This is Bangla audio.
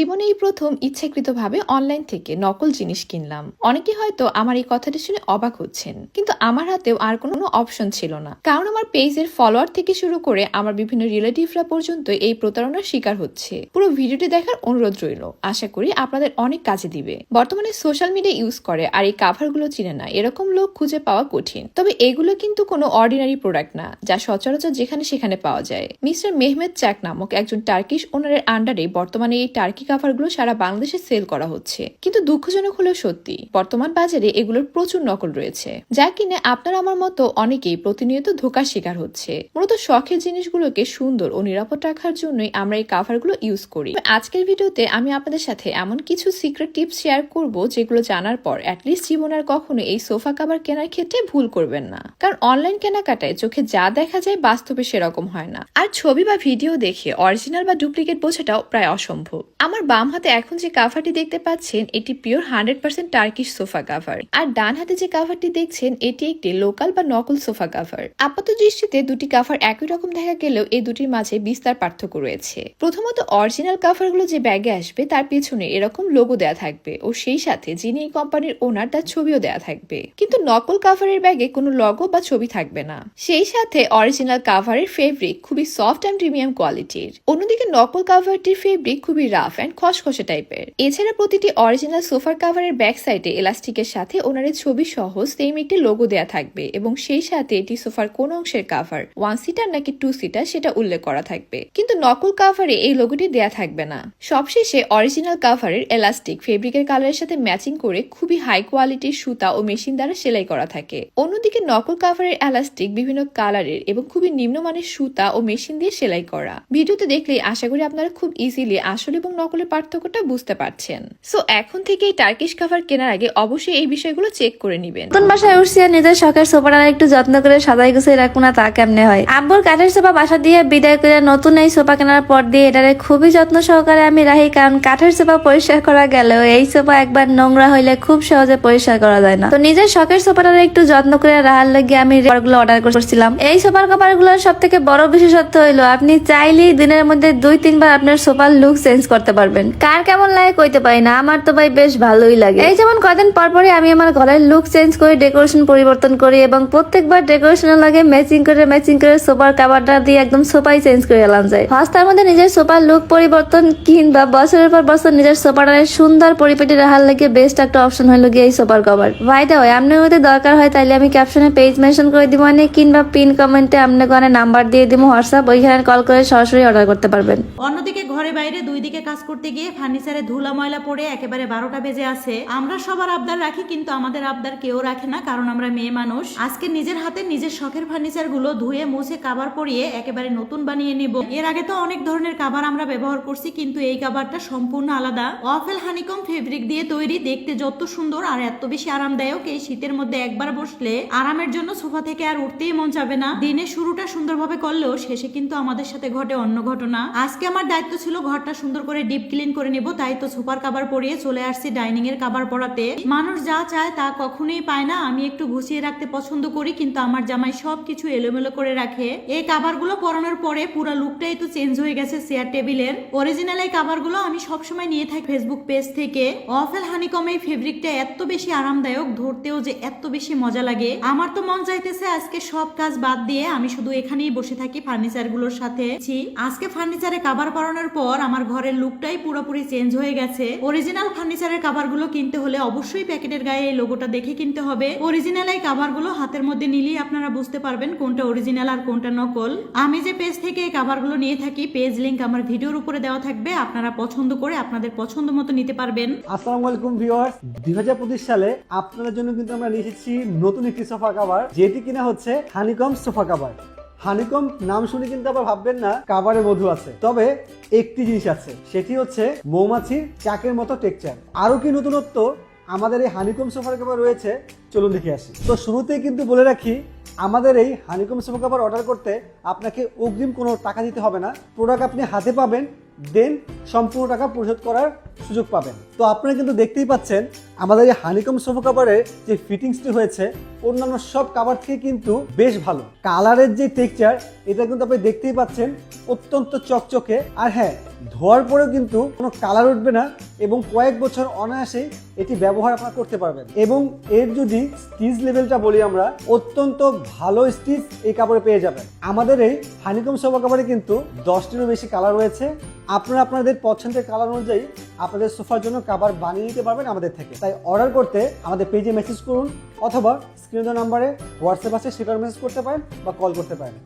জীবনে এই প্রথম ইচ্ছাকৃতভাবে অনলাইন থেকে নকল জিনিস কিনলাম। অনেকে হয়তো আমার এই কথাটি শুনে অবাক হচ্ছেন, কিন্তু আমার হাতেও আর কোনো অপশন ছিল না। কারণ আমার পেজের ফলোয়ার থেকে শুরু করে আমার বিভিন্ন রিলেটিভরা পর্যন্ত এই প্রতারণার শিকার হচ্ছে। পুরো ভিডিওটি দেখার অনুরোধ রইল। আশা করি আপনাদের অনেক কাজে দিবে। বর্তমানে সোশ্যাল মিডিয়া ইউজ করে আর এই কাভারগুলো চিনে না। এরকম লোক খুঁজে পাওয়া কঠিন। তবে এগুলো কিন্তু কোনো অর্ডিনারি প্রোডাক্ট না, যা সচরাচর যেখানে সেখানে পাওয়া যায়। মিস্টার মেহমেদ চ্যাক নামক একজন টার্কিশ ওনারের আন্ডারে বর্তমানে এই টার্কি কাভারগুলো সারা বাংলাদেশে সেল করা হচ্ছে। কিন্তু দুঃখজনক হলেও সত্যি, বর্তমান বাজারে এগুলোর প্রচুর নকল রয়েছে। যা কিনে আপনার আমার মতো অনেকেই প্রতিনিয়ত ধোকার শিকার হচ্ছে। মূলত শখের জিনিসগুলোকে সুন্দর ও নিরাপদ রাখার জন্যই আমরা এই কাভারগুলো ইউজ করি। আজকের ভিডিওতে আমি আপনাদের সাথে এমন কিছু সিক্রেট টিপস শেয়ার করব যেগুলো জানার পর অ্যাটলিস্ট জীবন আর কখনো এই সোফা কাভার কেনার ক্ষেত্রে ভুল করবেন না। কারণ অনলাইন কেনাকাটায় চোখে যা দেখা যায় বাস্তবে সেরকম হয় না। আর ছবি বা ভিডিও দেখে অরিজিনাল বা ডুপ্লিকেট বোঝাটাও প্রায় অসম্ভব। আমার বাম হাতে এখন যে কাভারটি দেখতে পাচ্ছেন, এটি pure hundred percent Turkish sofa cover আর ডান হাতে যে কাভারটি দেখছেন, এটি একটি লোকাল বা নকল সোফা কাভার আপাত দৃষ্টিতে দুটি কাভার একই রকম দেখা গেলেও এই দুটির মাঝে বিস্তার পার্থক্য রয়েছে। প্রথমত অরিজিনাল কাভারগুলো যে ব্যাগে আসবে, তার পিছনে এরকম লোগো দেয়া থাকবে ও সেই সাথে যিনি এই কোম্পানির ওনার তার ছবিও দেয়া থাকবে। কিন্তু নকল কাভারের ব্যাগে কোনো লগো বা ছবি থাকবে না। সেই সাথে অরিজিনাল কাভারের ফেব্রিক খুবই সফট অ্যান্ড প্রিমিয়াম কোয়ালিটির অন্যদিকে নকল কাভারটির ফেব্রিক খুবই রাফ অ্যান্ড খসখসে টাইপের। এছাড়া প্রতিটি অরিজিনাল সোফার কাভারের ব্যাক সাইডে এলাস্টিকের সাথে ওনারের ছবি সহ সেম একটি লোগো দেয়া থাকবে এবং সেই সাথে এটি সোফার কোন অংশের কাভার ওয়ান সিটার নাকি টু সিটার সেটা উল্লেখ করা থাকবে। কিন্তু নকল কাভারে এই লোগোটি দেয়া থাকবে না। সবশেষে অরিজিনাল কাভারের এলাস্টিক ফেব্রিকের কালারের সাথে ম্যাচিং করে খুবই হাই কোয়ালিটির সুতা ও মেশিন দ্বারা সেলাই করা থাকে। অন্যদিকে নকল কাভারের এলাস্টিক বিভিন্ন কালারের এবং খুবই নিম্নমানের সুতা ও মেশিন দিয়ে সেলাই করা। ভিডিওতে দেখলেই আশা করি আপনারা খুব ইজিলি আসল এবং নকলের পার্থক্যটা বুঝতে পারছেন। সো এখন থেকে এই টার্কিশ কাভার কেনার আগে অবশ্যই এই বিষয়গুলো চেক করে নেবেন। নতুন বাসায় উঠছি আর নিজের শখের সোফাটা একটু যত্ন করে সাজাই গুছিয়ে রাখব না, তা কেমনে হয়? আব্বুর কাঠের সোফা বাসা দিয়ে বিদায় করে নতুন এই সোফা কেনার পর দিয়ে এটারে খুবই যত্ন সহকারে আমি রাখি, কারণ কাঠের সোফা পরিষ্কার করা গেলেও এই সোফা একবার নোংরা হইলে খুব সহজে পরিষ্কার করা যায় না। তো নিজের শখের সোফাটা একটু যত্ন করে রাখার লাগে আমি গুলো অর্ডার করছিলাম। এই সোফার কভারগুলোর সব থেকে বড় বিশেষত্ব হইল, আপনি চাইলেই দিনের মধ্যে দুই, তিনবার আপনার সোফার লুক চেঞ্জ করতে পারবেন। কার কেমন লাগে কইতে পারি না, আমার তো ভাই বেশ ভালোই লাগে। এই যেমন কদিন পর পরে আমি আমার ঘরের লুক চেঞ্জ করে ডেকোরেশন পরিবর্তন করি এবং প্রত্যেকবার ডেকোরেশনের লাগে ম্যাচিং করে ম্যাচিং করে সোফার কাভারটা দিয়ে একদম সোফাই চেঞ্জ করে এলাম যায় হস্তার মধ্যে নিজের সোফার লুক পরিবর্তন কিংবা বছরের পর বছর নিজের সোফাটারে সুন্দর পরিপাটি রাখার লাগে বেস্ট একটা অপশন হলো গিয়ে এই সোফার কভার ভাই দা হয় আপনার মধ্যে দরকার হয় তাইলে আমি ক্যাপশনে পেজ মেনশন করে দিব মানে কিংবা পিন কমেন্টে আপনার গনে নাম্বার দিয়ে দিব হোয়াটসঅ্যাপ ওইখানে কল করে সরাসরি অর্ডার করতে পারবেন। অন্যদিকে ঘরে বাইরে দুই দিকে কাজ করতে গিয়ে ফার্নিচারে ধুলা ময়লা পড়ে একেবারে বারোটা বেজে আছে। আমরা সবার আবদার রাখি, কিন্তু আমাদের আবদার কেউ রাখে না, কারণ আমরা মেয়ে মানুষ। আজকে নিজের হাতে নিজের শখের ফার্নিচারগুলো ধুয়ে, মুছে, কাবার পরিয়ে একেবারে নতুন বানিয়ে নিব। এর আগে তো অনেক ধরনের কাবার আমরা ব্যবহার করছি, কিন্তু এই কাবারটা সম্পূর্ণ আলাদা। ওয়াফেল হানিকম ফেব্রিক দিয়ে তৈরি, দেখতে যত সুন্দর আর এত বেশি আরামদায়ক, এই শীতের মধ্যে একবার বসলে আরামের জন্য সোফা থেকে আর উঠতেই মন যাবে না। দিনের শুরুটা সুন্দরভাবে করলেও শেষে কিন্তু আমাদের সাথে ঘটে অন্য ঘটনা। আজকে আমার দায়িত্ব ছিল ঘরটা সুন্দর করে ডিপ ক্লিন করে নিব, তাই তো সুপার কাবার পরিয়ে চলে আসছি ডাইনিং এর কাবার পরাতে। মানুষ যা চায় তা কখনোই পায় না, আমি একটু গুছিয়ে রাখতে পছন্দ করি, কিন্তু আমার জামাই সব কিছু এলোমেলো করে রাখে। এই কাবারগুলো পরানোর পরে পুরো লুকটাই তো চেঞ্জ হয়ে গেছে চেয়ার টেবিলের। অরিজিনাল এই কাবারগুলো আমি সবসময় নিয়ে থাকি ফেসবুক পেজ থেকে। অফেল হানিকম এই ফেব্রিকটা এত বেশি আরামদায়ক, ধরতেও যে এত বেশি মজা লাগে। আমার তো মন চাইতেছে আজকে সব কাজ বাদ দিয়ে আমি শুধু এখানেই বসে থাকি ফার্নিচারগুলোর সাথে আজকে ফার্নিচারে কাবার পরানোর পর আমার ঘরের লুকটাই পুরোপুরি চেঞ্জ হয়ে গেছে। অরিজিনাল ফার্নিচারের কাবারগুলো কিনতে হলে অবশ্যই প্যাকেটের গায়ে এই লোগোটা দেখে কিনতে হবে। অরিজিনাল এই কাবারগুলো হাতের মধ্যে নিলেই আপনারা বুঝতে পারবেন কোনটা অরিজিনাল আর কোনটা নকল। আমি যে পেজ থেকে এই কাবারগুলো নিয়ে থাকি পেজ লিংক আমার ভিডিওর উপরে দেওয়া থাকবে। আপনারা পছন্দ করে আপনাদের পছন্দ মতো নিতে পারবেন। আসসালামু আলাইকুম ভিউয়ার্স দুই হাজার পঁচিশ সালে আপনাদের জন্য কিন্তু আমরা নিয়ে এসেছি নতুন একটি সোফা কাভার যেটি কিনা হচ্ছে হানিকম সোফা কাভার হানিকম নাম শুনে কিন্তু আবার ভাববেন না কাভারে মধু আছে। তবে একটি জিনিস আছে, সেটি হচ্ছে মৌমাছির চাকের মতো টেকচার আরও কি নতুনত্ব? আমাদের এই হানিকম সোফা কাভার রয়েছে, চলুন দেখে আসি। তো শুরুতেই কিন্তু বলে রাখি, আমাদের এই হানিকম সোফা কাভার অর্ডার করতে আপনাকে অগ্রিম কোনো টাকা দিতে হবে না। প্রোডাক্ট আপনি হাতে পাবেন দেন সম্পূর্ণ টাকা পরিশোধ করার সুযোগ পাবেন। তো আপনারা কিন্তু দেখতেই পাচ্ছেন আমাদের এই হানিকম সোফা কাভারের যে ফিটিংসটি হয়েছে, অন্যান্য সব কাভার থেকে কিন্তু বেশ ভালো। কালারের যে টেক্সচার এটা কিন্তু আপনি দেখতেই পাচ্ছেন, অত্যন্ত চকচকে। আর হ্যাঁ ধোয়ার পরেও কিন্তু কোনো কালার উঠবে না এবং কয়েক বছর অনায়াসেই এটি ব্যবহার আপনারা করতে পারবেন। এবং এর যদি স্টিচ লেভেলটা বলি আমরা, অত্যন্ত ভালো স্টিচ এই কাপড়ে পেয়ে যাবেন। আমাদের এই হানিকম সোফা কাপড়ে কিন্তু দশটিরও বেশি কালার রয়েছে। আপনারা আপনাদের পছন্দের কালার অনুযায়ী আপনাদের সোফার জন্য কাবার বানিয়ে নিতে পারবেন আমাদের থেকে। তাই অর্ডার করতে আমাদের পেজে মেসেজ করুন অথবা স্ক্রিন নাম্বারে হোয়াটসঅ্যাপ আছে সেটার মেসেজ করতে পারেন বা কল করতে পারেন।